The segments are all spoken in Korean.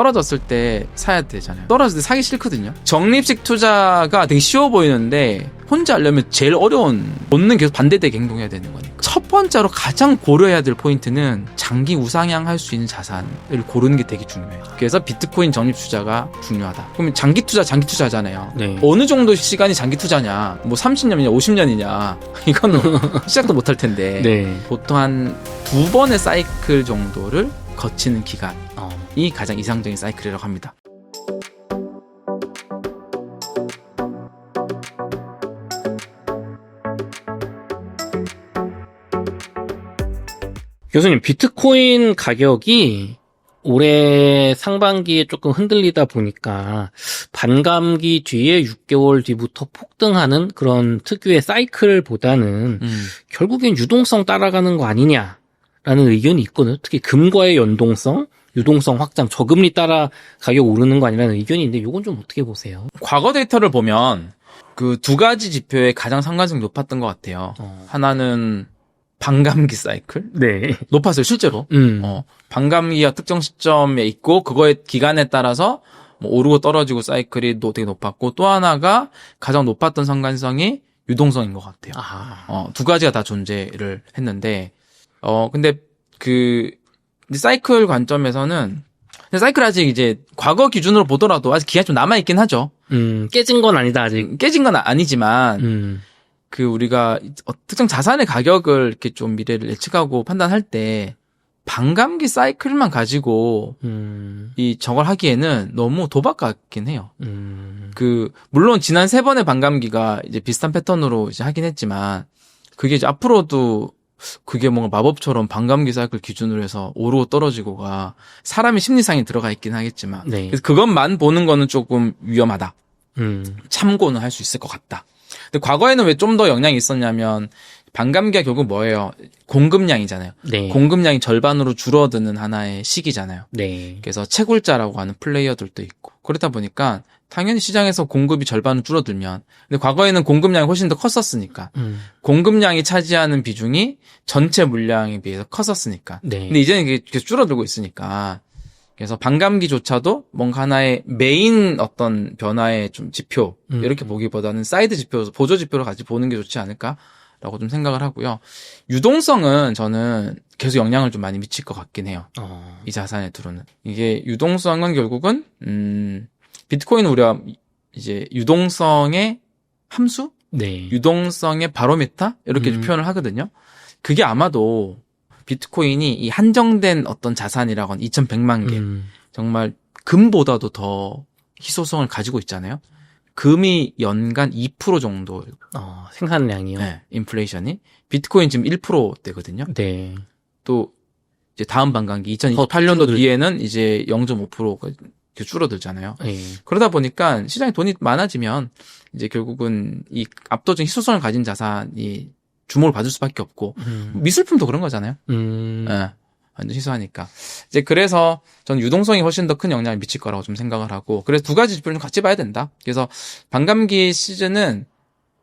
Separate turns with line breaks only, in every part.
떨어졌을 때 사야 되잖아요. 떨어질 때 사기 싫거든요. 적립식 투자가 되게 쉬워 보이는데 혼자 하려면 제일 어려운 본능 계속 반대되게 행동해야 되는 거니까. 첫 번째로 가장 고려해야 될 포인트는 장기 우상향 할 수 있는 자산을 고르는 게 되게 중요해요. 그래서 비트코인 적립 투자가 중요하다. 그러면 장기 투자, 장기 투자잖아요.
네.
어느 정도 시간이 장기 투자냐? 뭐 30년이냐, 50년이냐? 이거는 시작도 못 할 텐데.
네.
보통 한 두 번의 사이클 정도를 거치는 기간 이
어.
가장 이상적인 사이클이라고 합니다.
교수님, 비트코인 가격이 올해 상반기에 조금 흔들리다 보니까 반감기 뒤에 6개월 뒤부터 폭등하는 그런 특유의 사이클보다는
음.
결국엔 유동성 따라가는 거 아니냐라는 의견이 있거든요. 특히 금과의 연동성, 유동성 확장, 저금리 따라 가격 오르는 거 아니라는 의견이 있는데 이건 좀 어떻게 보세요?
과거 데이터를 보면 그 두 가지 지표에 가장 상관성이 높았던 것 같아요.
어.
하나는 반감기 사이클
네.
높았어요 실제로.
음.
어, 반감기가 특정 시점에 있고 그거의 기간에 따라서 뭐 오르고 떨어지고 사이클이 또 되게 높았고 또 하나가 가장 높았던 상관성이 유동성인 것 같아요.
아.
어, 두 가지가 다 존재를 했는데, 어, 근데 그, 이제 사이클 관점에서는, 근데 사이클 아직 이제 과거 기준으로 보더라도 아직 기간이 좀 남아 있긴 하죠.
음, 깨진 건 아니다, 아직.
깨진 건 아니지만,
음.
그 우리가 어, 특정 자산의 가격을 이렇게 좀 미래를 예측하고 판단할 때, 반감기 사이클만 가지고
음.
이 저걸 하기에는 너무 도박 같긴 해요.
음.
그 물론 지난 세 번의 반감기가 이제 비슷한 패턴으로 이제 하긴 했지만 그게 이제 앞으로도 그게 뭔가 마법처럼 반감기 사이클 기준으로 해서 오르고 떨어지고가 사람의 심리상에 들어가 있긴 하겠지만
네.
그래서 그것만 보는 거는 조금 위험하다.
음.
참고는 할 수 있을 것 같다. 근데 과거에는 왜 좀 더 영향이 있었냐면 반감기가 결국 뭐예요? 공급량이잖아요.
네.
공급량이 절반으로 줄어드는 하나의 시기잖아요.
네.
그래서 채굴자라고 하는 플레이어들도 있고 그러다 보니까 당연히 시장에서 공급이 절반은 줄어들면 근데 과거에는 공급량이 훨씬 더 컸었으니까
음.
공급량이 차지하는 비중이 전체 물량에 비해서 컸었으니까
네.
근데 이제는 이게 계속 줄어들고 있으니까 그래서 반감기조차도 뭔가 하나의 메인 어떤 변화의 좀 지표
음.
이렇게 보기보다는 사이드 지표 보조 지표로 같이 보는 게 좋지 않을까 라고 좀 생각을 하고요 유동성은 저는 계속 영향을 좀 많이 미칠 것 같긴 해요
어.
이 자산의 두루는 이게 유동성은 결국은 음 비트코인은 우리가 이제 유동성의 함수,
네.
유동성의 바로메타 이렇게
음.
표현을 하거든요. 그게 아마도 비트코인이 이 한정된 어떤 자산이라건 2,100만 개
음.
정말 금보다도 더 희소성을 가지고 있잖아요. 금이 연간 2% 정도
어, 생산량이요.
네, 인플레이션이 비트코인 지금 1%대거든요.
네.
또 이제 다음 반감기
더
2028년도
줄어들-
뒤에는 이제 0.5%가 줄어들잖아요.
네.
그러다 보니까 시장에 돈이 많아지면 이제 결국은 이 압도적인 희소성을 가진 자산이 주목을 받을 수밖에 없고
음.
미술품도 그런 거잖아요.
음.
예. 완전 희소하니까. 이제 그래서 저는 유동성이 훨씬 더 큰 영향을 미칠 거라고 좀 생각을 하고 그래서 두 가지 지표를 좀 같이 봐야 된다. 그래서 반감기 시즌은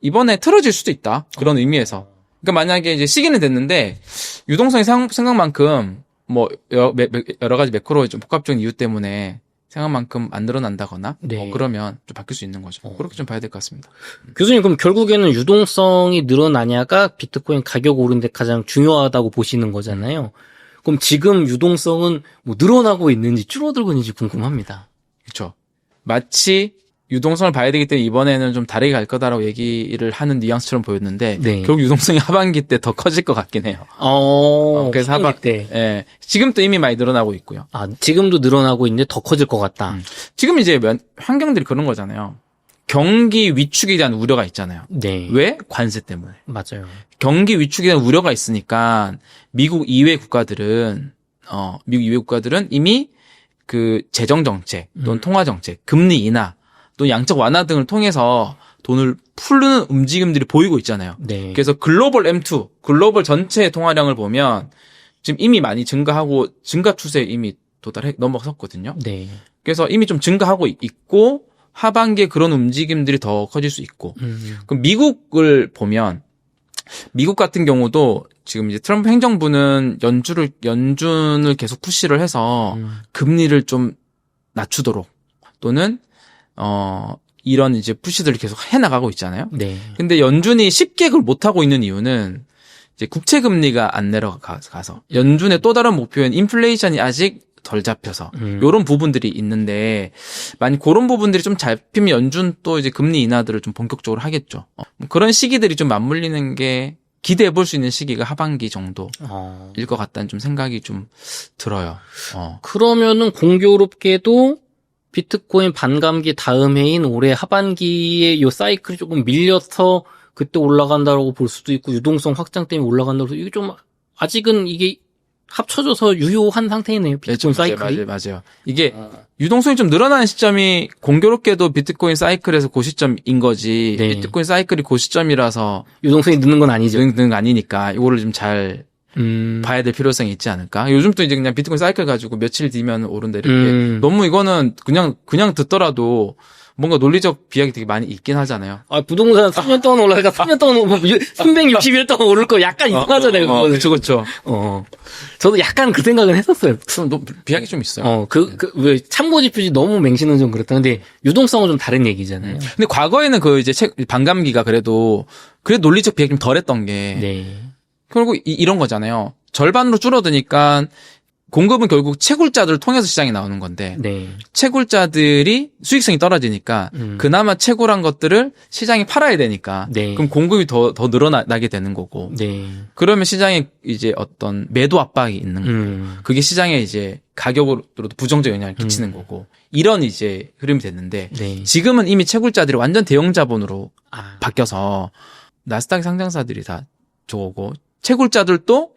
이번에 틀어질 수도 있다. 그런 의미에서. 그러니까 만약에 이제 시기는 됐는데 유동성이 생- 생각만큼 뭐 여러, 가지 매크로의 좀 복합적인 이유 때문에 생각만큼 안 늘어난다거나
네.
어, 그러면 좀 바뀔 수 있는 거죠.
어.
그렇게 좀 봐야 될 것 같습니다.
교수님 그럼 결국에는 유동성이 늘어나냐가 비트코인 가격 오른 데 가장 중요하다고 보시는 거잖아요. 그럼 지금 유동성은 뭐 늘어나고 있는지 줄어들고 있는지 궁금합니다.
그렇죠. 마치 유동성을 봐야 되기 때문에 이번에는 좀 다르게 갈 거다라고 얘기를 하는 뉘앙스처럼 보였는데
네.
결국 유동성이 하반기 때 더 커질 것 같긴 해요.
어,
그래서
하반 때.
예. 지금도 이미 많이 늘어나고 있고요.
아, 지금도 늘어나고 있는데 더 커질 것 같다.
음. 지금 이제 면- 환경들이 그런 거잖아요. 경기 위축에 대한 우려가 있잖아요.
네.
왜? 관세 때문에.
맞아요.
경기 위축에 대한 우려가 있으니까 미국 이외 국가들은 어 미국 이외 국가들은 이미 그 재정 정책 또는
음.
통화 정책, 금리 인하 또 양적 완화 등을 통해서 돈을 풀는 움직임들이 보이고 있잖아요.
네.
그래서 글로벌 M2, 글로벌 전체 통화량을 보면 지금 이미 많이 증가하고 증가 추세에 이미 도달해 넘어섰거든요.
네.
그래서 이미 좀 증가하고 있- 있고 하반기에 그런 움직임들이 더 커질 수 있고
음.
그럼 미국을 보면 미국 같은 경우도 지금 이제 트럼프 행정부는 연준을 연준을 계속 푸시를 해서
음.
금리를 좀 낮추도록 또는 어 이런 이제 푸시들을 계속 해 나가고 있잖아요.
네.
근데 연준이 쉽게 그걸 못 하고 있는 이유는 이제 국채 금리가 안 내려가서 연준의 또 다른 목표인 인플레이션이 아직 덜 잡혀서
음.
요런 부분들이 있는데 만약 그런 부분들이 좀 잡히면 연준 또 이제 금리 인하들을 좀 본격적으로 하겠죠. 어, 뭐 그런 시기들이 좀 맞물리는 게 기대해 볼 수 있는 시기가 하반기 정도일
어.
것 같다는 좀 생각이 좀 들어요. 어.
그러면은 공교롭게도 비트코인 반감기 다음 해인 올해 하반기에 요 사이클이 조금 밀려서 그때 올라간다라고 볼 수도 있고 유동성 확장 때문에 올라간다고 해서 이게 좀 아직은 이게 합쳐져서 유효한 상태이네요. 비트코인
맞아요,
사이클이.
맞아요, 맞아요. 이게 유동성이 좀 늘어나는 시점이 공교롭게도 비트코인 사이클에서 그 시점인 거지.
네.
비트코인 사이클이 그 시점이라서
유동성이 늦는 건 아니죠.
는 아니니까 이거를 좀잘
음.
봐야 될 필요성이 있지 않을까? 요즘 또 이제 그냥 비트코인 사이클 가지고 며칠 뒤면 오른다 이렇게
음.
너무 이거는 그냥 그냥 듣더라도 뭔가 논리적 비약이 되게 많이 있긴 하잖아요.
아, 부동산 3년 동안 올라가니까 3년 동안 뭐 360일 동안 오를 거 약간 이상하잖아요.
어,
그거는.
그쵸, 그쵸.
어. 저도 약간 그 생각은 했었어요.
좀 너무 비약이 좀 있어요.
어, 그, 그, 왜, 참고 지표지 너무 맹신은 좀 그렇다. 근데, 유동성은 좀 다른 얘기잖아요.
근데 과거에는 그 이제 책 반감기가 그래도 그래도 논리적 비약이 좀 덜 했던 게
네.
결국 이, 런 거잖아요. 절반으로 줄어드니까 공급은 결국 채굴자들을 통해서 시장에 나오는 건데
네.
채굴자들이 수익성이 떨어지니까
음.
그나마 채굴한 것들을 시장에 팔아야 되니까
네.
그럼 공급이 더 더 늘어나게 되는 거고
네.
그러면 시장에 이제 어떤 매도 압박이 있는 거고
음.
그게 시장에 이제 가격으로도 부정적 영향을 끼치는
음.
거고 이런 이제 흐름이 됐는데
네.
지금은 이미 채굴자들이 완전 대형 자본으로
아.
바뀌어서 나스닥 상장사들이 다 저거고 채굴자들도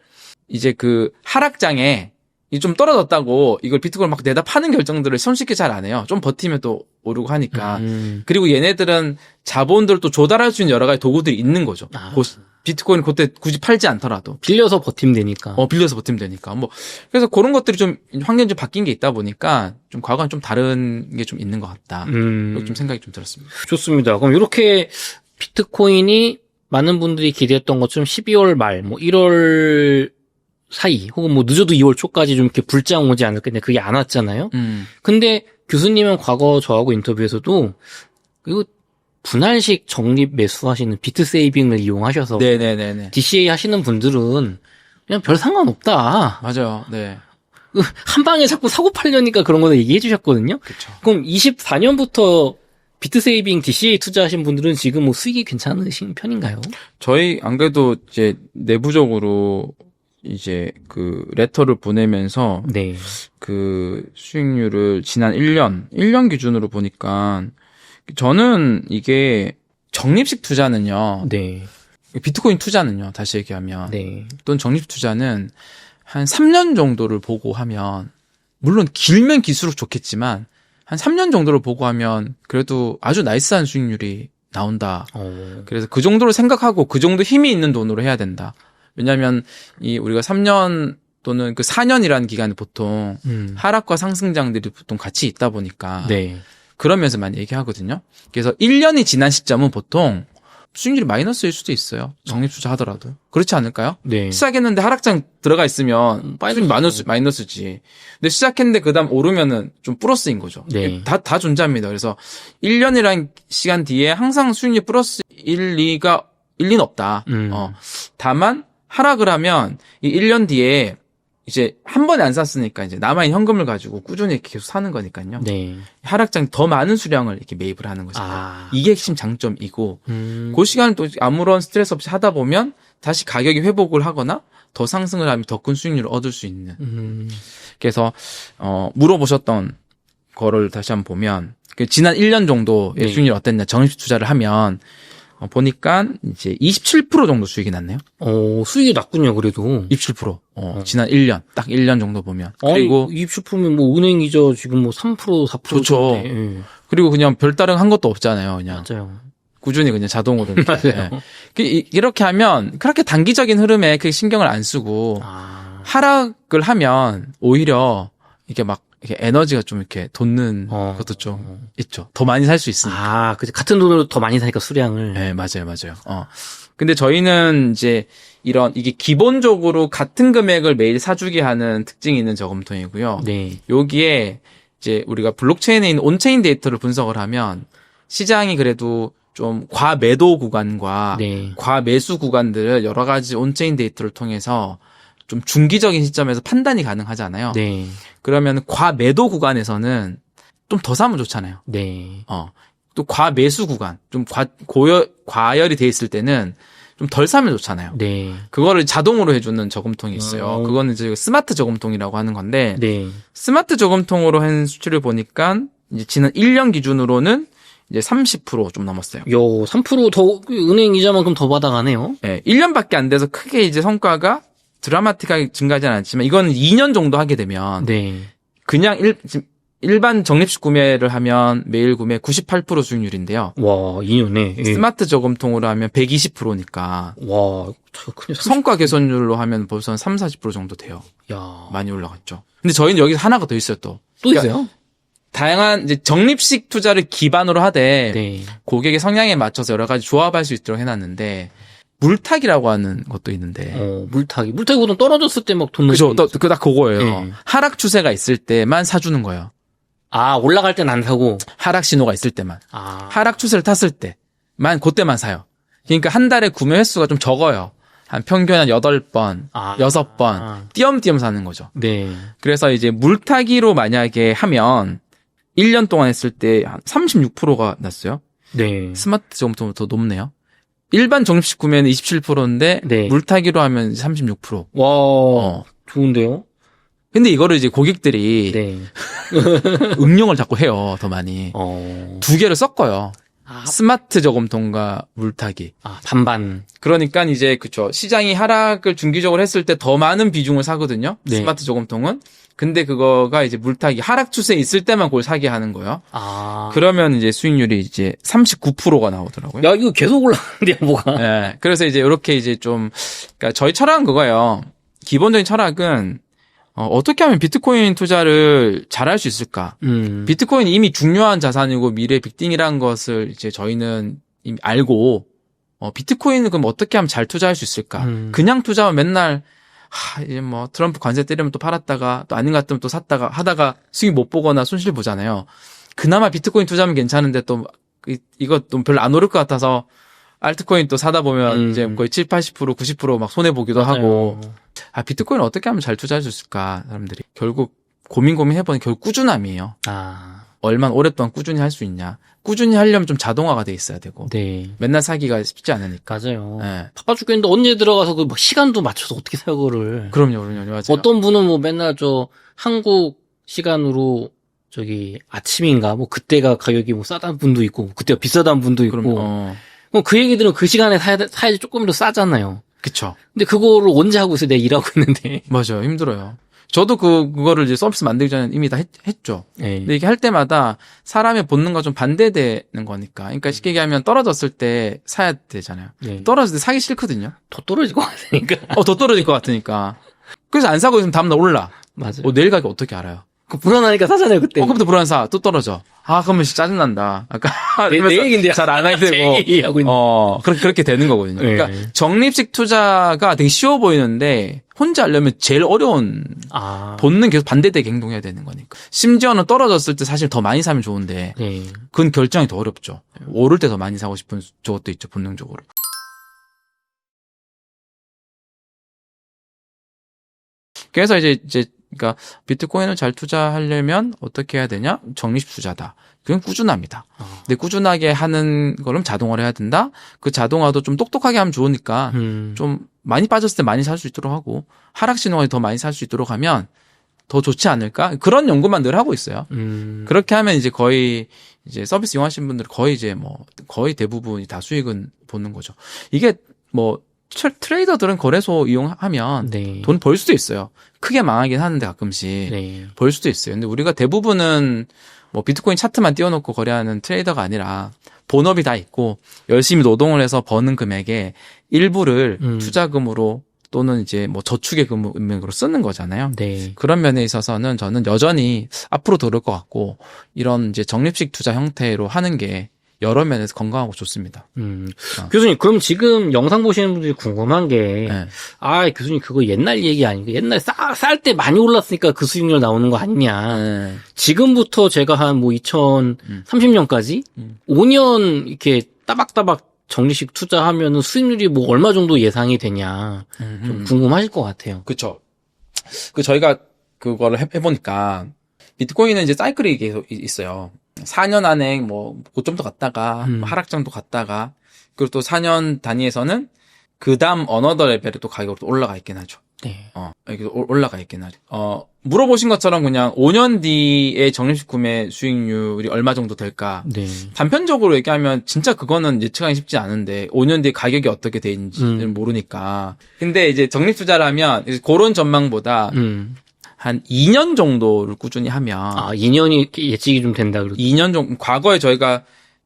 이제 그 하락장에 이 좀 떨어졌다고 이걸 비트코인 막 내다 파는 결정들을 손쉽게 잘 안 해요. 좀 버티면 또 오르고 하니까.
음.
그리고 얘네들은 자본들을 또 조달할 수 있는 여러 가지 도구들이 있는 거죠.
아.
고- 비트코인 그때 굳이 팔지 않더라도.
빌려서 버티면 되니까.
어, 빌려서 버티면 되니까. 뭐, 그래서 그런 것들이 좀 환경이 좀 바뀐 게 있다 보니까 좀 과거랑 좀 다른 게 좀 있는 것 같다.
음.
좀 생각이 좀 들었습니다.
좋습니다. 그럼 이렇게 비트코인이 많은 분들이 기대했던 것처럼 12월 말, 뭐 1월 사이, 혹은 뭐 늦어도 2월 초까지 좀 이렇게 불장 오지 않을까 근데 그게 안 왔잖아요.
음.
근데 교수님은 과거 저하고 인터뷰에서도 이거 분할식 적립 매수하시는 비트 세이빙을 이용하셔서
네네네네.
DCA 하시는 분들은 그냥 별 상관없다.
맞아요. 네.
한 방에 자꾸 사고 팔려니까 그런 거는 얘기해 주셨거든요.
그쵸.
그럼 24년부터 비트 세이빙 DCA 투자하신 분들은 지금 뭐 수익이 괜찮으신 편인가요?
저희 안 그래도 이제 내부적으로 이제 그 레터를 보내면서
네.
그 수익률을 지난 1년, 1년 기준으로 보니까 저는 이게 적립식 투자는요.
네.
비트코인 투자는요. 다시 얘기하면
네.
또는 적립 투자는 한 3년 정도를 보고 하면 물론 길면 길수록 좋겠지만 한 3년 정도를 보고 하면 그래도 아주 나이스한 수익률이 나온다.
어.
그래서 그 정도를 생각하고 그 정도 힘이 있는 돈으로 해야 된다. 왜냐하면 이 우리가 3년 또는 그 4년이라는 기간에 보통
음.
하락과 상승장들이 보통 같이 있다 보니까
네.
그러면서 많이 얘기하거든요. 그래서 1년이 지난 시점은 보통 수익률이 마이너스일 수도 있어요. 적립 투자 하더라도. 그렇지 않을까요?
네.
시작했는데 하락장 들어가 있으면
음,
수익 마이너스, 마이너스지. 근데 시작했는데 그 다음 오르면은 좀 플러스인 거죠.
네.
다, 다 존재합니다. 그래서 1년이라는 시간 뒤에 항상 수익률 플러스 1, 2가 1, 2는 없다.
음.
어. 다만 하락을 하면 이 1년 뒤에 이제 한 번에 안 샀으니까 이제 남아있는 현금을 가지고 꾸준히 이렇게 계속 사는 거니까요.
네.
하락장 더 많은 수량을 이렇게 매입을 하는 거죠.
아.
이게 핵심 장점이고
음.
그 시간을 또 아무런 스트레스 없이 하다 보면 다시 가격이 회복을 하거나 더 상승을 하면 더 큰 수익률을 얻을 수 있는.
음.
그래서 어 물어보셨던 거를 다시 한번 보면 그 지난 1년 정도의
네.
수익률이 어땠냐 정립 투자를 하면 어, 보니까 이제 27% 정도 수익이 났네요.
어, 수익이 났군요, 그래도.
27%. 어, 지난 1년 딱 1년 정도 보면
아니,
그리고
20%면 뭐 은행 이자 지금 뭐 3%, 4%
좋죠.
예.
그리고 그냥 별다른 한 것도 없잖아요. 그냥
맞아요.
꾸준히 그냥 자동으로 이렇게.
맞아요.
이- 이렇게 하면 그렇게 단기적인 흐름에 그 신경을 안 쓰고
아.
하락을 하면 오히려 이게 막 이렇게 에너지가 좀 이렇게 돋는
어.
것도 좀 있죠. 더 많이 살 수 있으니까.
아, 그치. 같은 돈으로 더 많이 사니까 수량을.
네, 맞아요, 맞아요. 어. 근데 저희는 이제 이런 이게 기본적으로 같은 금액을 매일 사주게 하는 특징이 있는 저금통이고요.
네.
여기에 이제 우리가 블록체인에 있는 온체인 데이터를 분석을 하면 시장이 그래도 좀 과매도 구간과
네.
과매수 구간들을 여러 가지 온체인 데이터를 통해서 좀 중기적인 시점에서 판단이 가능하잖아요.
네.
그러면 과매도 구간에서는 좀 더 사면 좋잖아요.
네.
어. 또 과매수 구간, 좀 과, 고열, 과열이 돼 있을 때는 좀 덜 사면 좋잖아요.
네.
그거를 자동으로 해주는 저금통이 있어요.
어.
그거는 이제 스마트 저금통이라고 하는 건데,
네.
스마트 저금통으로 한 수치를 보니까, 이제 지난 1년 기준으로는 이제 30%좀 넘었어요.
요, 3%더, 은행 이자만큼 더 받아가네요.
예, 1년밖에 안 돼서 크게 이제 성과가 드라마틱하게 증가하지는 않지만, 이거는 2년 정도 하게 되면,
네.
그냥 일, 일반 적립식 구매를 하면 매일 구매 98% 수익률인데요.
와, 2년에. 예.
스마트 저금통으로 하면 120%니까
와,
성과 개선율로 하면 벌써 한 3, 40% 정도 돼요.
야.
많이 올라갔죠. 근데 저희는 여기서 하나가 더 있어요, 또.
또 있어요?
다양한 이제 적립식 투자를 기반으로 하되
네.
고객의 성향에 맞춰서 여러 가지 조합할 수 있도록 해놨는데 물타기라고 하는 것도 있는데
어, 물타기. 물타기 보통 떨어졌을 때 막돈 넣는
그죠? 그딱 그거예요.
네.
하락 추세가 있을 때만 사주는 거예요.
아, 올라갈 땐 안 사고.
하락 신호가 있을 때만.
아.
하락 추세를 탔을 때만 그때만 사요. 그러니까 한 달에 구매 횟수가 좀 적어요. 한 평균 한 8번,
아.
6번
아.
띄엄띄엄 사는 거죠.
네.
그래서 이제 물타기로 만약에 하면 1년 동안 했을 때 한 36%가 났어요.
네.
스마트 저금통보다 더 높네요. 일반 적립식 구매는 27%인데
네.
물타기로 하면 36%.
와,
어.
좋은데요?
근데 이거를 이제 고객들이
네.
응용을 자꾸 해요. 더 많이.
어.
두 개를 섞어요.
아,
스마트 저금통과 물타기.
아, 반반.
그러니까 이제 그쵸 시장이 하락을 중기적으로 했을 때 더 많은 비중을 사거든요.
네.
스마트 저금통은. 근데 그거가 이제 물타기 하락 추세 있을 때만 그걸 사게 하는 거예요.
아.
그러면 이제 수익률이 이제 39%가 나오더라고요.
야, 이거 계속 올라가는데요, 뭐가.
예. 그래서 이제 이렇게 이제 좀 그러니까 저희 철학은 그거예요. 기본적인 철학은 어, 어떻게 하면 비트코인 투자를 잘할 수 있을까?
음.
비트코인이 이미 중요한 자산이고 미래 빅딩이라는 것을 이제 저희는 이미 알고 어, 비트코인은 그럼 어떻게 하면 잘 투자할 수 있을까?
음.
그냥 투자하면 맨날 하, 이제 뭐 트럼프 관세 때리면 또 팔았다가 또 아닌 것 같으면 또 샀다가 하다가 수익 못 보거나 손실 보잖아요. 그나마 비트코인 투자하면 괜찮은데 또 이- 이거 또 별로 안 오를 것 같아서 알트코인 또 사다 보면
음.
이제 거의 7, 80%, 90%막 손해 보기도 하고 아 비트코인 어떻게 하면 잘 투자할 수 있을까 사람들이 결국 고민 고민 해보니 결국 꾸준함이에요.
아.
얼마나 오랫동안 꾸준히 할 수 있냐. 꾸준히 하려면 좀 자동화가 돼 있어야 되고
네.
맨날 사기가 쉽지 않으니까.
맞아요.
예.
바빠 죽겠는데 언제 들어가서 그막 시간도 맞춰서 어떻게 그거를.
그럼요, 그럼요, 맞아요.
어떤 분은 뭐 맨날 저 한국 시간으로 저기 아침인가 뭐 그때가 가격이 뭐 싸다는 분도 있고 그때가 비싸다는 분도 있고
그럼 어,
그럼 그 얘기들은 그 시간에 사야, 사야지 조금 더 싸잖아요.
그쵸.
근데 그거를 언제 하고 있어? 내가 일하고 있는데.
맞아요, 힘들어요. 저도 그 그거를 이제 서비스 만들기 전에 이미 다 했, 죠
네.
근데 이게 할 때마다 사람의 본능과 좀 반대되는 거니까. 그러니까 쉽게 얘기하면 떨어졌을 때 사야 되잖아요.
네.
떨어질 때 사기 싫거든요.
더 떨어질 것 같으니까.
어, 더 떨어질 것 같으니까. 그래서 안 사고 있으면 다음날 올라.
맞아요.
어, 내일 가격 어떻게 알아요?
그 불안하니까 사잖아요, 그때.
어, 그부터 불안 사. 또 떨어져. 아, 그러면 진짜 짜증난다. 아까.
내, 내 얘기인데.
잘안 하게
제
되고.
얘기하고 있는.
어, 그렇게, 그렇게 되는 거거든요.
네.
그러니까 적립식 투자가 되게 쉬워 보이는데 혼자 하려면 제일 어려운
아.
본능 계속 반대되게 행동해야 되는 거니까. 심지어는 떨어졌을 때 사실 더 많이 사면 좋은데
네.
그건 결정이 더 어렵죠. 오를 때 더 많이 사고 싶은 저것도 있죠, 본능적으로. 그래서 이제 이제 그러니까 비트코인을 잘 투자하려면 어떻게 해야 되냐? 적립식 투자다. 그건 꾸준합니다.
어.
근데 꾸준하게 하는 거는 자동화를 해야 된다. 그 자동화도 좀 똑똑하게 하면 좋으니까
음.
좀 많이 빠졌을 때 많이 살 수 있도록 하고 하락 신호가 더 많이 살 수 있도록 하면 더 좋지 않을까? 그런 연구만 늘 하고 있어요.
음.
그렇게 하면 이제 거의 이제 서비스 이용하시는 분들 거의 이제 뭐 거의 대부분이 다 수익은 보는 거죠. 이게 뭐 트- 트레이더들은 거래소 이용하면
네.
돈벌 수도 있어요. 크게 망하긴 하는데 가끔씩
네.
벌 수도 있어요. 근데 우리가 대부분은 뭐 비트코인 차트만 띄워놓고 거래하는 트레이더가 아니라 본업이 다 있고 열심히 노동을 해서 버는 금액의 일부를
음.
투자금으로 또는 이제 뭐 저축의 금액으로 쓰는 거잖아요.
네.
그런 면에 있어서는 저는 여전히 앞으로 들을 것 같고 이런 이제 적립식 투자 형태로 하는 게 여러 면에서 건강하고 좋습니다.
음.
어.
교수님, 그럼 지금 영상 보시는 분들이 궁금한 게,
네.
아, 교수님 그거 옛날 얘기 아닌가? 옛날에 싸, 쌀때 많이 올랐으니까 그 수익률 나오는 거 아니냐?
네.
지금부터 제가 한 뭐 2030년까지
음.
5년 이렇게 따박따박 적립식 투자하면 은 수익률이 뭐 얼마 정도 예상이 되냐? 좀 궁금하실 것 같아요.
그쵸. 그 저희가 그거를 해, 보니까 비트코인은 이제 사이클이 계속 이- 있어요. 4년 안에 뭐 고점도 갔다가
음.
뭐 하락장도 갔다가 그리고 또 4년 단위에서는 그 다음 어너더 레벨에 또 가격으로 또 올라가 있긴 하죠.
네.
어, 이렇게 올- 올라가 있긴 하죠. 어, 물어보신 것처럼 그냥 5년 뒤에 적립식 구매 수익률이 얼마 정도 될까?
네.
단편적으로 얘기하면 진짜 그거는 예측하기 쉽지 않은데 5년 뒤에 가격이 어떻게 되는지는
음.
모르니까. 근데 이제 적립 투자라면 그런 전망보다
음.
한 2년 정도를 꾸준히 하면
아, 2년이 예측이 좀 된다 그러죠.
2년 정도 과거에 저희가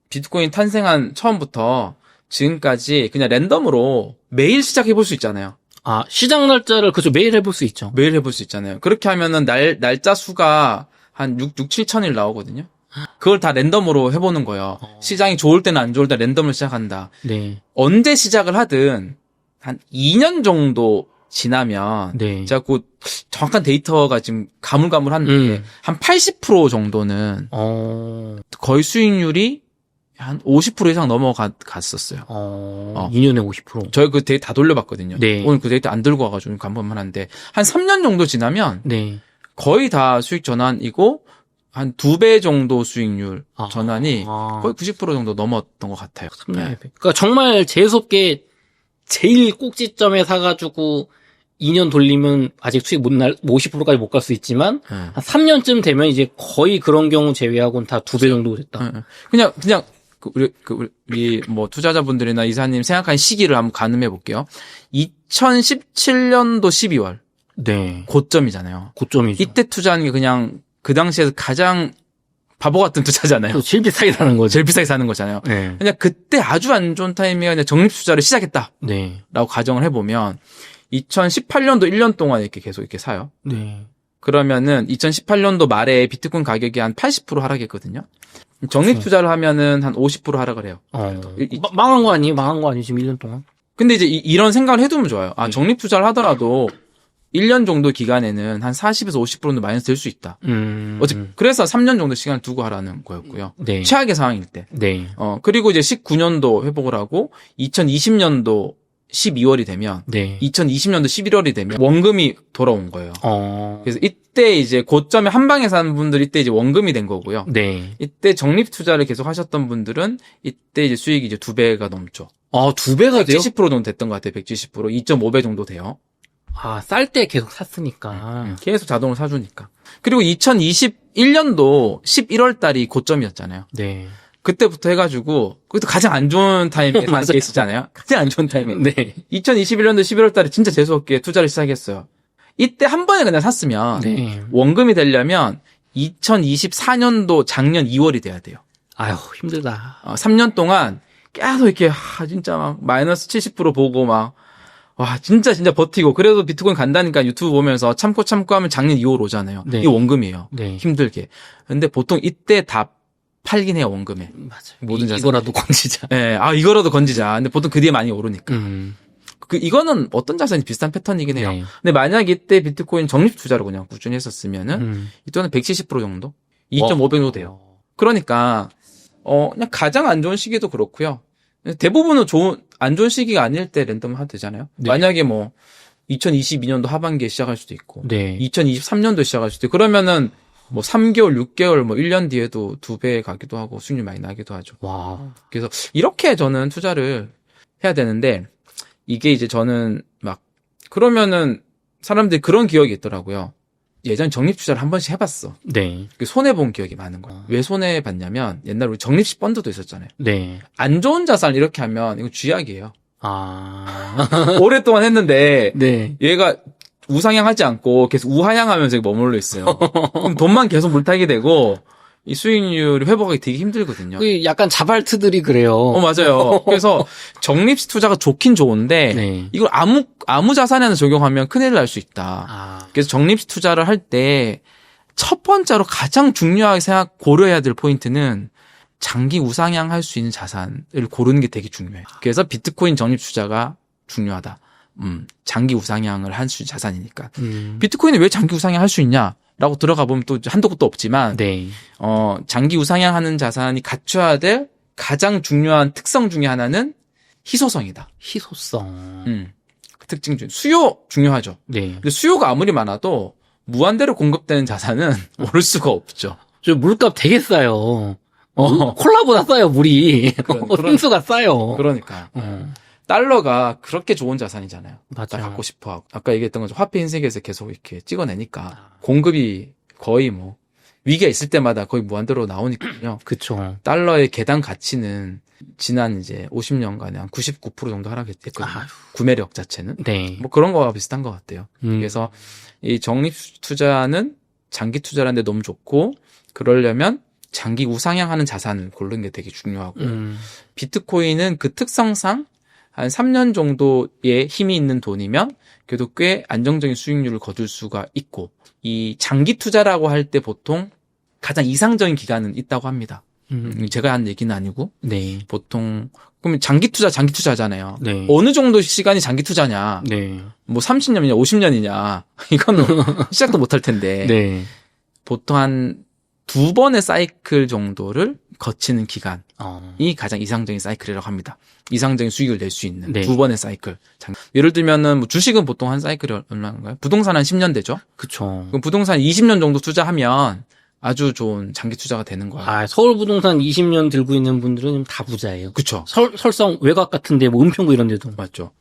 비트코인 탄생한 처음부터 지금까지 그냥 랜덤으로 매일 시작해 볼 수 있잖아요.
아, 시장 날짜를 그죠 매일 해볼 수 있죠.
매일 해볼 수 있잖아요. 그렇게 하면은 날, 날짜 수가 한 6, 6, 7천일 나오거든요. 그걸 다 랜덤으로 해보는 거예요.
어.
시장이 좋을 때는 안 좋을 때 랜덤을 시작한다.
네.
언제 시작을 하든 한 2년 정도 지나면
네.
제가 그 정확한 데이터가 지금 가물가물한데
음.
한80% 정도는
어,
거의 수익률이 한 50% 이상 넘어갔었어요.
어,
어.
2년에 50%.
저희 그 데이터 다 돌려봤거든요.
네.
오늘 그 데이터 안 들고 와가지고 간번만 하는데 한 3년 정도 지나면
네.
거의 다 수익 전환이고 한 두 배 정도 수익률
아.
전환이
아.
거의 90% 정도 넘었던 것 같아요. 네.
그러니까 정말 재수없게 제일 꼭지점에 사가지고 2년 돌리면 아직 수익 못 날, 50%까지 못 갈 수 있지만,
네.
한 3년쯤 되면 이제 거의 그런 경우 제외하고는 다 두 배 정도 됐다.
예, 예. 그냥 그냥 그 우리 그 우리- 뭐 투자자분들이나 이사님 생각하는 시기를 한번 가늠해 볼게요. 2017년도 12월
네.
고점이잖아요.
고점이죠.
이때 투자하는 게 그냥 그 당시에서 가장 바보 같은 투자잖아요.
또 제일 비싸게 사는 거죠.
제일 비싸게 사는 거잖아요.
네.
그냥 그때 아주 안 좋은 타이밍에 그냥 적립 투자를 시작했다라고
네.
가정을 해보면 2018년도 1년 동안 이렇게 계속 이렇게 사요.
네.
그러면은 2018년도 말에 비트코인 가격이 한 80% 하락했거든요. 적립
그렇죠.
투자를 하면은 한 50% 하락을 해요.
어.
이-
마- 망한 거 아니에요? 망한 거 아니에요? 지금 1년 동안?
근데 이제 이, 런 생각을 해두면 좋아요. 아,
네.
적립 투자를 하더라도 1년 정도 기간에는 한 40에서 50%는 마이너스 될 수 있다.
음.
어째 그래서 3년 정도 시간을 두고 하라는 거였고요.
네.
최악의 상황일 때.
네.
어, 그리고 이제 19년도 회복을 하고 2020년도 12월이 되면
네.
2020년도 11월이 되면 원금이 돌아온 거예요.
어.
그래서 이때 이제 고점에 한 방에 사는 분들 이때 이제 원금이 된 거고요.
네.
이때 적립 투자를 계속 하셨던 분들은 이때 이제 수익이 이제 두 배가 넘죠.
아, 두 배가 돼요?
170% 정도 됐던 것 같아요. 170%. 2.5배 정도 돼요.
아, 쌀 때 계속 샀으니까.
음, 계속 자동으로 사주니까. 그리고 2021년도 11월 달이 고점이었잖아요.
네.
그때부터 해가지고 그것도 가장 안 좋은 타이밍에
맞아요.
산 케이스잖아요. 가장 안 좋은 타이밍.
네.
2021년도 11월 달에 진짜 재수 없게 투자를 시작했어요. 이때 한 번에 그냥 샀으면
네.
원금이 되려면 2024년도 작년 2월이 돼야 돼요.
아유, 힘들다.
어, 3년 동안 계속 이렇게 하, 진짜 막 마이너스 70% 보고 막 와, 진짜 진짜 버티고 그래도 비트코인 간다니까 유튜브 보면서 참고 참고 하면 작년 2월 오잖아요.
네.
이게 원금이에요.
네.
힘들게. 근데 보통 이때 다 팔긴 해요, 원금에.
맞아요.
모든
이-
자산.
이거라도 건지자.
예, 아, 이거라도 건지자. 근데 보통 그 뒤에 많이 오르니까.
음.
그, 이거는 어떤 자산이 비슷한 패턴이긴 해요.
네.
근데 만약 이때 비트코인 적립 투자로 그냥 꾸준히 했었으면은,
음.
이때는 170% 정도? 2.5배 정도 돼요.
어.
그러니까, 어, 그냥 가장 안 좋은 시기도 그렇고요. 대부분은 좋은, 안 좋은 시기가 아닐 때 랜덤 하도 되잖아요.
네.
만약에 뭐, 2022년도 하반기에 시작할 수도 있고,
네.
2023년도 시작할 수도 있고, 그러면은, 뭐, 3개월, 6개월, 뭐, 1년 뒤에도 두 배 가기도 하고, 수익률 많이 나기도 하죠.
와.
그래서, 이렇게 저는 투자를 해야 되는데, 이게 이제 저는 막, 그러면은, 사람들이 그런 기억이 있더라고요. 예전 적립 투자를 한 번씩 해봤어.
네.
그 손해 본 기억이 많은 거야.
아.
왜 손해 봤냐면, 옛날에 우리 적립식 펀드도 있었잖아요.
네.
안 좋은 자산 이렇게 하면, 이거 쥐약이에요.
아.
오랫동안 했는데,
네.
얘가 우상향하지 않고 계속 우하향하면서 머물러 있어요. 그럼 돈만 계속 물타기 되고 이 수익률이 회복하기 되게 힘들거든요.
그 약간 자발트들이 그래요.
어 맞아요. 그래서 적립식 투자가 좋긴 좋은데
네.
이걸 아무 아무 자산에나 적용하면 큰일 날 수 있다.
아.
그래서 적립식 투자를 할 때 첫 번째로 가장 중요하게 생각 고려해야 될 포인트는 장기 우상향 할 수 있는 자산을 고르는 게 되게 중요해요. 그래서 비트코인 적립 투자가 중요하다. 음, 장기 우상향을 할 수 있는 자산이니까.
음.
비트코인이 왜 장기 우상향 할 수 있냐 라고 들어가 보면 또 한도 끝도 없지만
네.
어, 장기 우상향하는 자산이 갖춰야 될 가장 중요한 특성 중에 하나는 희소성이다.
희소성.
음. 그 특징 중 수요 중요하죠.
네.
근데 수요가 아무리 많아도 무한대로 공급되는 자산은 오를 수가 없죠.
저 물값 되게 싸요.
어.
콜라보다 싸요, 물이.
그런- 그런-
생수가 싸요.
그러니까
어,
달러가 그렇게 좋은 자산이잖아요. 나
맞아요.
갖고 싶어 하고 아까 얘기했던 것처럼 화폐 흰색에서 계속 이렇게 찍어내니까
아.
공급이 거의 뭐 위기가 있을 때마다 거의 무한대로 나오니까요.
그쵸.
달러의 계당 가치는 지난 이제 50년간에 한 99% 정도 하락했거든요.
아휴.
구매력 자체는
네.
뭐 그런 거와 비슷한 것 같아요.
음.
그래서 이 적립 투자는 장기 투자라는데 너무 좋고 그러려면 장기 우상향하는 자산을 고르는 게 되게 중요하고
음.
비트코인은 그 특성상 한 3년 정도의 힘이 있는 돈이면 그래도 꽤 안정적인 수익률을 거둘 수가 있고 이 장기 투자라고 할 때 보통 가장 이상적인 기간은 있다고 합니다.
음.
음, 제가 한 얘기는 아니고
네.
보통 그러면 장기 투자 장기 투자잖아요.
네.
어느 정도 시간이 장기 투자냐?
네.
뭐 30년이냐 50년이냐 이거는 시작도 못 할 텐데
네.
보통 한 두 번의 사이클 정도를 거치는 기간 이
어.
가장 이상적인 사이클이라고 합니다. 이상적인 수익을 낼 수 있는
네.
두 번의 사이클. 장- 예를 들면은 뭐 주식은 보통 한 사이클이 얼마인가요? 부동산 한 10년 되죠.
그쵸.
그럼 부동산 20년 정도 투자하면 아주 좋은 장기 투자가 되는 거예요.
아, 서울 부동산 20년 들고 있는 분들은 다 부자예요.
그쵸?
설, 설성 외곽 같은데 뭐 은평구 이런 데도.
맞죠.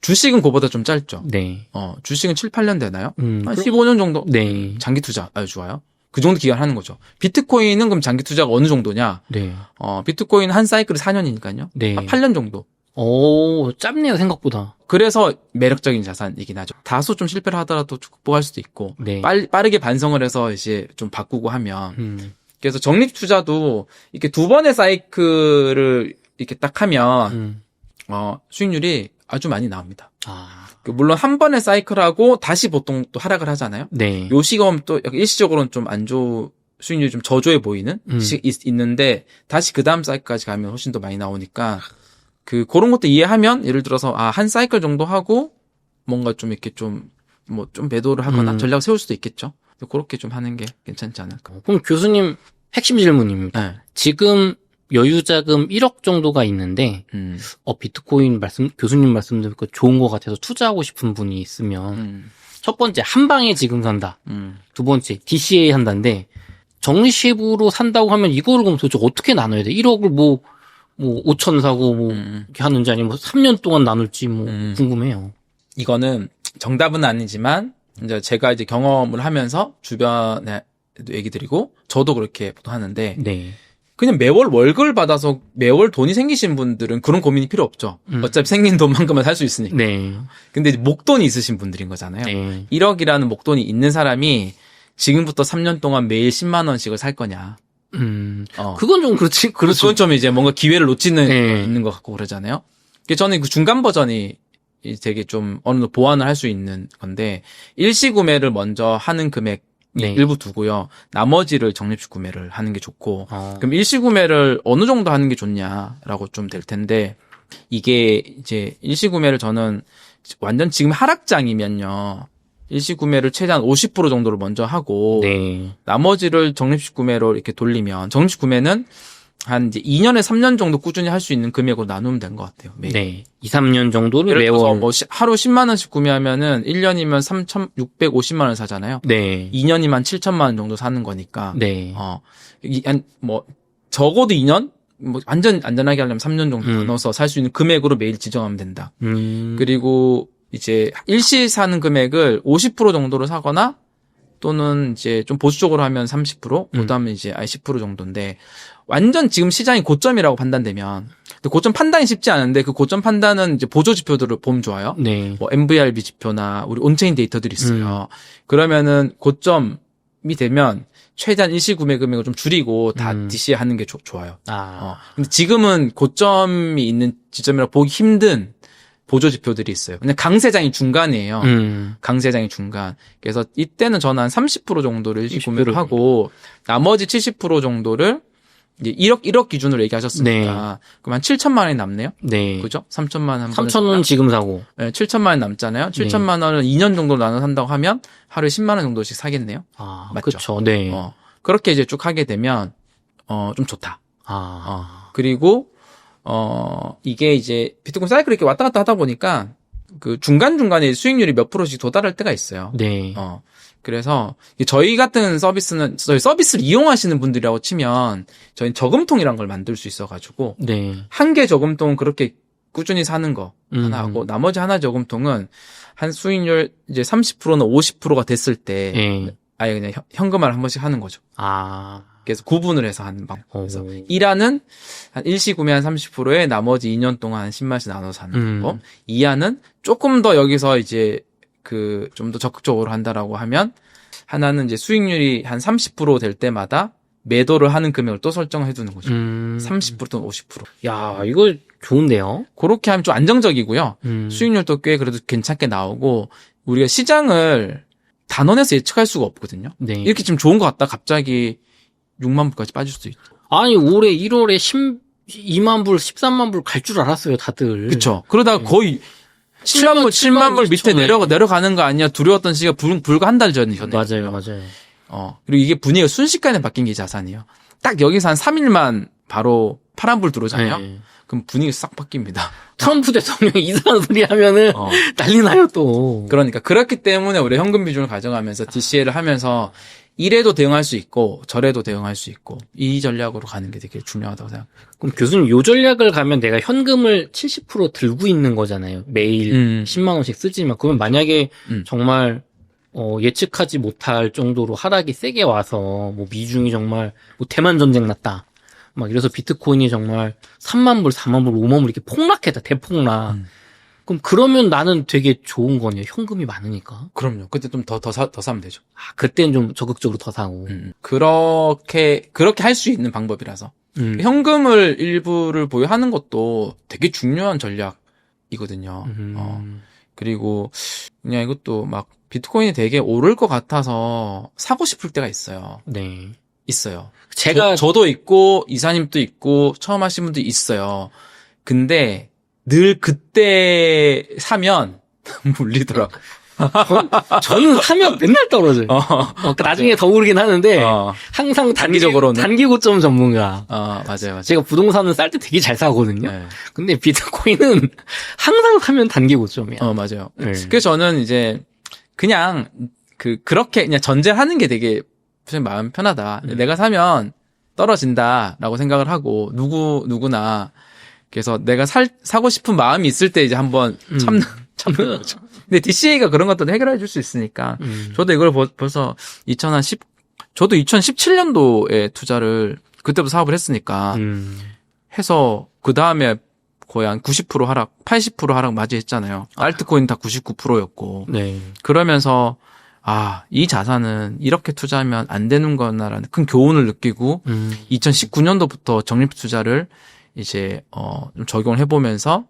주식은 그보다 좀 짧죠.
네.
어, 주식은 7, 8년 되나요?
음.
한
그럼-
15년 정도
네.
장기 투자 아주 좋아요. 그 정도 기간 하는 거죠. 비트코인은 그럼 장기 투자가 어느 정도냐?
네.
어, 비트코인 한 사이클이 4년이니까요.
네.
한 8년 정도.
오, 짧네요, 생각보다.
그래서 매력적인 자산이긴 하죠. 다소 좀 실패를 하더라도 극복할 수도 있고
네.
빨, 빠르게 반성을 해서 이제 좀 바꾸고 하면
음.
그래서 적립 투자도 이렇게 두 번의 사이클을 이렇게 딱 하면
음.
어, 수익률이 아주 많이 나옵니다.
아.
그 물론 한 번의 사이클하고 다시 보통 또 하락을 하잖아요.
네.
요 시점 또 일시적으로는 좀 안 좋은 수익률이 좀 저조해 보이는
음.
시 있, 있는데 다시 그 다음 사이클까지 가면 훨씬 더 많이 나오니까 그 그런 것도 이해하면 예를 들어서 아 한 사이클 정도 하고 뭔가 좀 이렇게 좀 뭐 좀 매도를 하거나
음.
전략을 세울 수도 있겠죠. 그렇게 좀 하는 게 괜찮지 않을까.
그럼 교수님 핵심 질문입니다.
네.
지금 여유 자금 1억 정도가 있는데
음.
어 비트코인 말씀 교수님 말씀 듣고 좋은 것 같아서 투자하고 싶은 분이 있으면
음.
첫 번째 한 방에 지금 산다.
음.
두 번째 DCA 한다인데 정식으로 산다고 하면 이거를 그럼 도대체 어떻게 나눠야 돼? 1억을 뭐뭐 5천 사고 뭐
음.
이렇게 하는지 아니면 뭐 3년 동안 나눌지 뭐
음.
궁금해요.
이거는 정답은 아니지만 이제 제가 이제 경험을 하면서 주변에 얘기 드리고 저도 그렇게 보통 하는데
네.
그냥 매월 월급을 받아서 매월 돈이 생기신 분들은 그런 고민이 필요 없죠.
음.
어차피 생긴 돈만큼은 살 수 있으니까.
네.
근데 이제 목돈이 있으신 분들인 거잖아요.
네.
1억이라는 목돈이 있는 사람이 지금부터 3년 동안 매일 10만 원씩을 살 거냐.
음.
어.
그건 좀 그렇지. 그렇죠.
그건 좀 이제 뭔가 기회를 놓치는
네.
있는 것 같고 그러잖아요. 저는 그 중간 버전이 이 되게 좀 어느 정도 보완을 할 수 있는 건데 일시 구매를 먼저 하는 금액
네.
일부 두고요. 나머지를 적립식 구매를 하는 게 좋고
어.
그럼 일시 구매를 어느 정도 하는 게 좋냐라고 좀 될 텐데 이게 이제 일시 구매를 저는 완전 지금 하락장이면요. 일시 구매를 최대한 50% 정도를 먼저 하고
네.
나머지를 적립식 구매로 이렇게 돌리면 적립식 구매는 한 이제 2년에 3년 정도 꾸준히 할 수 있는 금액으로 나누면 된 것 같아요. 매일.
네. 2, 3년 정도를
예를 들어서
매월
뭐 시- 하루 10만 원씩 구매하면은 1년이면 3,650만 원 사잖아요.
네.
2년이면 7천만 원 정도 사는 거니까.
네.
어, 이, 한, 뭐, 적어도 2년? 뭐, 완전 안전하게 하려면 3년 정도
음.
나눠서 살 수 있는 금액으로 매일 지정하면 된다.
음.
그리고 이제 일시 사는 금액을 50% 정도로 사거나 또는 이제 좀 보수적으로 하면 30%,
음.
그다음에 이제 아예 10% 정도인데 완전 지금 시장이 고점이라고 판단되면 근데 고점 판단이 쉽지 않은데 그 고점 판단은 이제 보조 지표들을 보면 좋아요.
네.
뭐 MVRB 지표나 우리 온체인 데이터들이 있어요. 그러면은 고점이 되면 최대한 일시 구매 금액을 좀 줄이고 다
음.
DC에 하는 게 좋- 좋아요.
아.
어. 근데 지금은 고점이 있는 지점이라 보기 힘든 보조 지표들이 있어요. 그냥 강세장이 중간이에요.
음.
강세장이 중간. 그래서 이때는 저는 한 30% 정도를 일시
20%
구매를 하고 나머지 70% 정도를 이제 1억 1억 기준으로 얘기하셨으니까 그럼 한 7천만 원이 남네요.
네.
그죠? 3천만 원한 번에
3천 원 지금 사고.
네, 7천만 원 남잖아요. 7천만 원을 2년 정도 나눠 산다고 하면 하루에 10만 원 정도씩 사겠네요.
아,
맞죠?
네.
어. 그렇게 이제 쭉 하게 되면 어, 좀 좋다.
아.
그리고 어, 이게 이제 비트코인 사이클 이렇게 왔다 갔다 하다 보니까 그 중간 중간에 수익률이 몇 프로씩 도달할 때가 있어요.
네.
어. 그래서 저희 같은 서비스는 저희 서비스를 이용하시는 분들이라고 치면 저희 는 저금통이란 걸 만들 수 있어가지고
네.
한개 저금통은 그렇게 꾸준히 사는 거
음.
하나 하고 나머지 하나 저금통은 한 수익률 이제 30%나 50%가 됐을 때
네.
아예 그냥 현- 현금화를 한 번씩 하는 거죠.
아.
그래서 구분을 해서 하는 방. 그래서
어.
1화는 한 일시 구매 한 30%에 나머지 2년 동안 한 10만씩 나눠서 하는
음.
거. 2화는 조금 더 여기서 이제 그 좀 더 적극적으로 한다라고 하면 하나는 이제 수익률이 한 30%될 때마다 매도를 하는 금액을 또 설정해 두는 거죠.
음.
30% 또는 50%.
야, 이거 좋은데요?
그렇게 하면 좀 안정적이고요.
음.
수익률도 꽤 그래도 괜찮게 나오고 우리가 시장을 단원에서 예측할 수가 없거든요.
네.
이렇게 지금 좋은 것 같다 갑자기 6만 불까지 빠질 수도 있고.
아니, 올해 1월에 10, 2만 불, 13만 불 갈 줄 알았어요, 다들.
그쵸. 그러다가 거의 7만 불, 7만 불 밑에
2천에.
내려, 내려가는 거 아니야. 두려웠던 시기가 불, 불과 한 달 전이셨네.
맞아요, 맞아요.
어. 그리고 이게 분위기가 순식간에 바뀐 게 자산이에요. 딱 여기서 한 3일만 바로 파란불 들어오잖아요.
네.
그럼 분위기 싹 바뀝니다.
트럼프 대통령이 이상한 소리 하면은
어.
난리 나요, 또.
그러니까 그렇기 때문에 우리 현금 비중을 가져가면서 DCA를 하면서 이래도 대응할 수 있고 저래도 대응할 수 있고 이 전략으로 가는 게 되게 중요하다고 생각.
그럼 교수님, 요 전략을 가면 내가 현금을 70% 들고 있는 거잖아요. 매일
음.
10만 원씩 쓰지만. 그러면 만약에
음.
정말 어, 예측하지 못할 정도로 하락이 세게 와서 뭐 미중이 정말 뭐 대만 전쟁 났다. 막 이래서 비트코인이 정말 3만 불, 4만 불, 5만 불 이렇게 폭락했다. 대폭락.
음.
그럼 그러면 나는 되게 좋은 거네요. 현금이 많으니까.
그럼요. 그때 좀 더 더 사, 더 사면 되죠.
아, 그때는 좀 적극적으로 더 사고.
음. 그렇게 그렇게 할 수 있는 방법이라서
음.
현금을 일부를 보유하는 것도 되게 중요한 전략이거든요.
음.
어. 그리고 그냥 이것도 막 비트코인이 되게 오를 것 같아서 사고 싶을 때가 있어요.
네.
있어요.
제가
저, 도 있고 이사님도 있고 처음 하신 분도 있어요. 근데 늘 그때 사면 물리더라고.
저는 사면 맨날 떨어져요.
어,
어, 그 나중에 더 오르긴 하는데
어,
항상 단기,
단기적으로는?
단기 고점 전문가.
어, 맞아요, 맞아요.
제가 부동산은 쌀 때 되게 잘 사거든요.
네.
근데 비트코인은 항상 사면 단기 고점이야.
어, 맞아요.
네.
그래서 저는 이제 그냥 그 그렇게 그냥 전제하는 게 되게 좀 마음 편하다.
음.
내가 사면 떨어진다라고 생각을 하고 누구 누구나 그래서 내가 살 사고 싶은 마음이 있을 때 이제 한번
음.
참는 참는 거죠. 근데 DCA가 그런 것도 해결해 줄 수 있으니까
음.
저도 이걸 벌- 벌써 2010 저도 2017년도에 투자를 그때부터 사업을 했으니까
음.
해서 그 다음에 거의 한 90% 하락, 80% 하락 맞이했잖아요. 알트코인 다 99%였고
네.
그러면서 아 이 자산은 이렇게 투자하면 안 되는 거나라는 큰 교훈을 느끼고
음.
2019년도부터 적립 투자를 이제 어좀 적용을 해보면서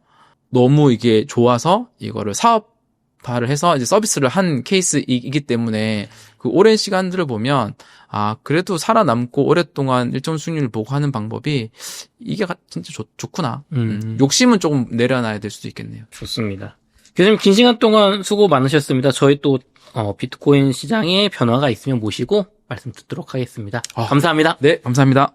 너무 이게 좋아서 이거를 사업화를 해서 이제 서비스를 한 케이스이기 때문에 그 오랜 시간들을 보면 아 그래도 살아남고 오랫동안 일정 수익률을 보고 하는 방법이 이게 가- 진짜 좋, 좋구나.
음.
음, 욕심은 조금 내려놔야 될 수도 있겠네요.
좋습니다. 교수님 긴 시간 동안 수고 많으셨습니다. 저희 또 어, 비트코인 시장에 변화가 있으면 모시고 말씀 듣도록 하겠습니다.
아.
감사합니다.
네, 감사합니다.